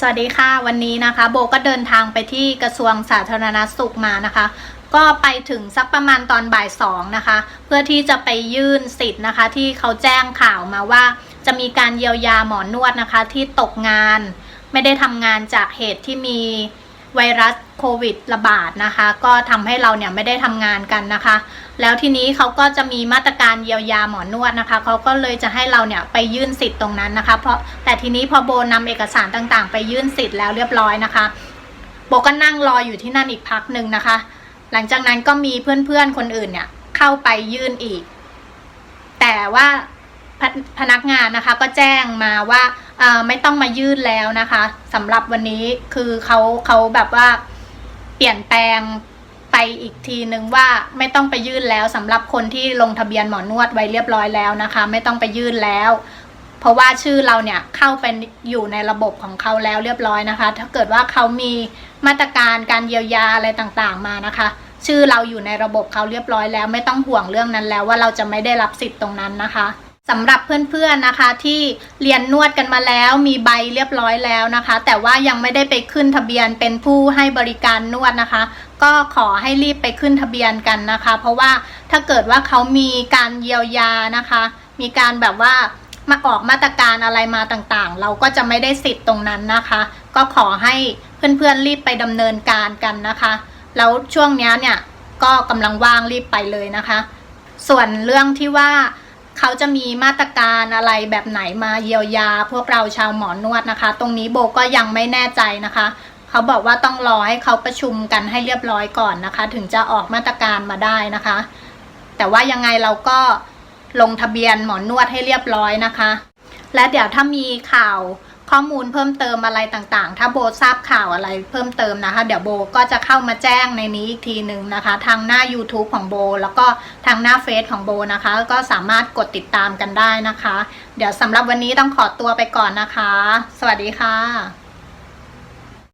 สวัสดีค่ะวันนี้นะคะ โบก็เดินทางไปที่กระทรวงสาธารณสุขมานะคะ ก็ไปถึงสักประมาณตอนบ่ายสองนะคะ เพื่อที่จะไปยื่นสิทธิ์นะคะ ที่เขาแจ้งข่าวมาว่า จะมีการเยียวยาหมอนวดนะคะที่ตกงาน ไม่ได้ทำงานจากเหตุที่มี ไวรัสโควิดระบาดนะคะ ก็ทำให้เราเนี่ยไม่ได้ทำงานกันนะคะ แล้วทีนี้เขาก็จะมีมาตรการเยียวยาหมอนวดนะคะเขาก็เลยจะให้เราเนี่ยไปยื่นสิทธิ์ตรงนั้นนะคะ เพราะแต่ทีนี้พอโบนำเอกสารต่างๆ ไปยื่นสิทธิ์แล้วเรียบร้อยนะคะ โบก็นั่งรออยู่ที่นั่นอีกพักหนึ่งนะคะ หลังจากนั้นก็มีเพื่อนๆคนอื่นเนี่ยเข้าไปยื่นอีก แต่ว่าพพนักงานนะคะก็แจ้งมาว่า ไม่ต้องมายื่นแล้วนะคะสำหรับวันนี้คือเขาเขาแบบว่าเปลี่ยนแปลงไปอีกทีนึงว่าไม่ต้องไปยื่นแล้วสำหรับคนที่ลงทะเบียนหมอนวดไว้เรียบร้อยแล้วนะคะ ไม่ต้องไปยื่นแล้ว เพราะว่าชื่อเราเนี่ยเข้าไปอยู่ในระบบของเขาแล้วเรียบร้อยนะคะ ถ้าเกิดว่าเขามีมาตรการการเยียวยาอะไรต่างๆมานะคะ ชื่อเราอยู่ในระบบเขาเรียบร้อยแล้ว ไม่ต้องห่วงเรื่องนั้นแล้วว่าเราจะไม่ได้รับสิทธิ์ตรงนั้นนะคะ สำหรับเพื่อนๆนะคะที่เรียนนวดกันมาแล้วมีใบเรียบร้อยแล้วนะคะ แต่ว่ายังไม่ได้ไปขึ้นทะเบียนเป็นผู้ให้บริการนวดนะคะ ก็ขอให้รีบไปขึ้นทะเบียนกันนะคะ เพราะว่าถ้าเกิดว่าเขามีการเยียวยานะคะ มีการแบบว่ามาออกมาตรการอะไรมาต่างๆ เราก็จะไม่ได้สิทธิ์ตรงนั้นนะคะ ก็ขอให้เพื่อนๆรีบไปดำเนินการกันนะคะ แล้วช่วงนี้เนี่ยก็กำลังว่างรีบไปเลยนะคะ ส่วนเรื่องที่ว่า เขาจะมีมาตรการอะไรแบบไหนมาเยียวยา พวกเราชาวหมอนวดนะคะ ตรงนี้โบก็ยังไม่แน่ใจนะคะ เขาบอกว่าต้องรอให้เขาประชุมกันให้เรียบร้อยก่อนนะคะ ถึงจะออกมาตรการมาได้นะคะ แต่ว่ายังไงเราก็ลงทะเบียนหมอนวดให้เรียบร้อยนะคะ และเดี๋ยวถ้ามีข่าว ข้อมูลเพิ่มเติมอะไรต่างๆ ถ้าโบทราบข่าวอะไรเพิ่มเติมนะคะ เดี๋ยวโบก็จะเข้ามาแจ้งในนี้อีกทีหนึ่งนะคะ ทางหน้า YouTube ของโบ แล้วก็ทางหน้าเฟซของโบนะคะ ก็สามารถกดติดตามกันได้นะคะ เดี๋ยวสำหรับวันนี้ต้องขอตัวไปก่อนนะคะ สวัสดีค่ะ